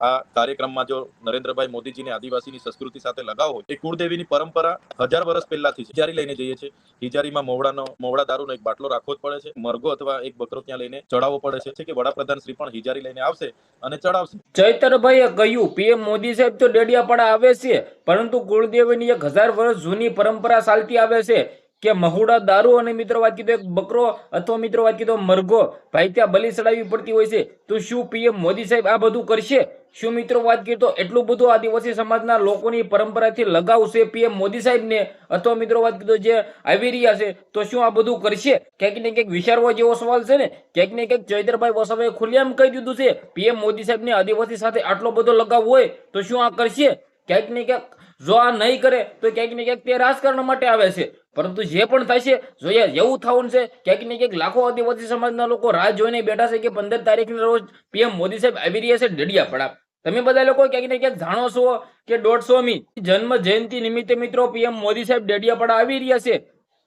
આ કાર્યક્રમમાં જો નરેન્દ્રભાઈ મોદીજીને આદિવાસીની સંસ્કૃતિ સાથે લગાવ હોય, એ કુળદેવીની પરંપરા હજાર વર્ષ પહેલાથી હિજારી લઈને જઈએ છીએ. હિજારીમાં મોવડાનો મોવડા દારૂનો એક બાટલો રાખવો જ પડે છે. મરઘો અથવા એક બકરો ત્યાં લઈને ચડાવવો પડે છે. કે વડાપ્રધાન શ્રી પણ હિજારી લઈને આવશે અને ચડાવશે. ચૈતરભાઈએ કહ્યું, પીએમ મોદી સાહેબ તો ડેડિયાપાડા આવે છે, પરંતુ કુળદેવીની એક હજાર વર્ષ જૂની પરંપરા ચાલતી આવે છે કે મહુડા દારૂ અને મિત્રો વાત કીધો, એક બકરો અથવા મિત્રો વાત કીધો, મરઘો. ભાઈ, ત્યાં બલી ચડાવવી પડતી હોય છે. તો શું પીએમ મોદી સાહેબ આ બધું કરશે? શું મિત્રો વાત કરીએ તો એટલું બધું આદિવાસી સમાજના લોકોની પરંપરાથી લગાવ છે પીએમ મોદી સાહેબને. અથવા મિત્રો વાત કીધો જે આવી રહ્યા છે, તો શું આ બધું કરશે? ક્યાંક ને ક્યાંક વિચારવા જેવો સવાલ છે ને? ક્યાંક ને ક્યાંક ચૈતરભાઈ વસાવાએ ખુલ્લેઆમ કહી દીધું છે, પીએમ મોદી સાહેબને આદિવાસી સાથે આટલો બધો લગાવ હોય, તો શું આ કરશે? ક્યાંક ને ક્યાંક જો આ નહીં કરે, તો ક્યાંક ને ક્યાંક તે રાજકારણ માટે આવે છે. પરંતુ જે પણ થશે જોઈએ એવું થવાનું છે, ક્યાંક ને ક્યાંક લાખો આદિવાસી સમાજના લોકો રાહ જોઈને બેઠા છે કે પંદર તારીખના રોજ પીએમ મોદી સાહેબ આવી રહ્યા છે ડેડિયાપાડા તમે બધા લોકો ક્યાંક ને ક્યાંક જાણો છો કે દોઢસોમી જન્મ જયંતિ નિમિત્તે મિત્રો પીએમ મોદી સાહેબ ડેડિયાપાડા આવી રહ્યા છે.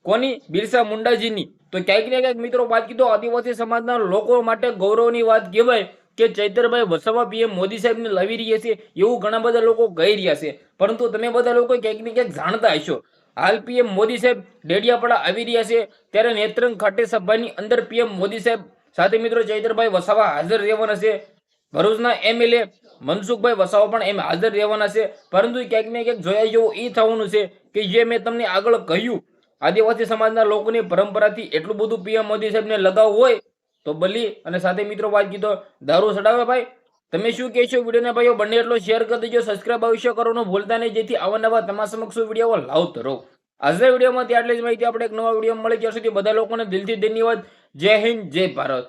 કોની? બિરસા મુંડાજીની. તો ક્યાંક ને ક્યાંક મિત્રો વાત કીધો, આદિવાસી સમાજના લોકો માટે ગૌરવની વાત કહેવાય કે ચૈતરભાઈ વસાવા પીએમ મોદી સાહેબને લાવી રહ્યા છે, એવું ઘણા બધા લોકો કહી રહ્યા છે. પરંતુ તમે બધા લોકો ક્યાંક ને ક્યાંક જાણતા હશો. હાલ પીએમ મોદી સાહેબ ડેડિયાપાડા આવી રહ્યા છે, ત્યારે નેત્રંગ ખાતે સભાની અંદર પીએમ મોદી સાહેબ સાથે મિત્રો ચૈતરભાઈ વસાવા હાજર રહેવાના છે. ભરૂચના એમએલએ મનસુખભાઈ વસાવા પણ એમ હાજર રહેવાના છે. પરંતુ ક્યાંક ને ક્યાંક જોયા જેવું એ થવાનું છે કે જે મેં તમને આગળ કહ્યું, આદિવાસી સમાજના લોકોની પરંપરાથી એટલું બધું પીએમ મોદી સાહેબને લગાવ હોય તો બલી અને સાથે મિત્રો વાત કીધો દારૂ ચડાવે ભાઈ. તમે શું કહેશો વિડીયોને ભાઈઓ? બંને એટલો શેર કરી દેજો સબસ્ક્રાઇબ અવશ્ય કરવાનું ભૂલતા નહીં. જેથી આવા નવા તમારા સમક્ષ વીડિયો લાવતો રહો. આજના વિડીયોમાં આટલી જ માહિતી આપણે એક નવા વીડિયો મળી. ત્યાં સુધી બધા લોકોને દિલથી ધન્યવાદ. જય હિન્દ, જય ભારત.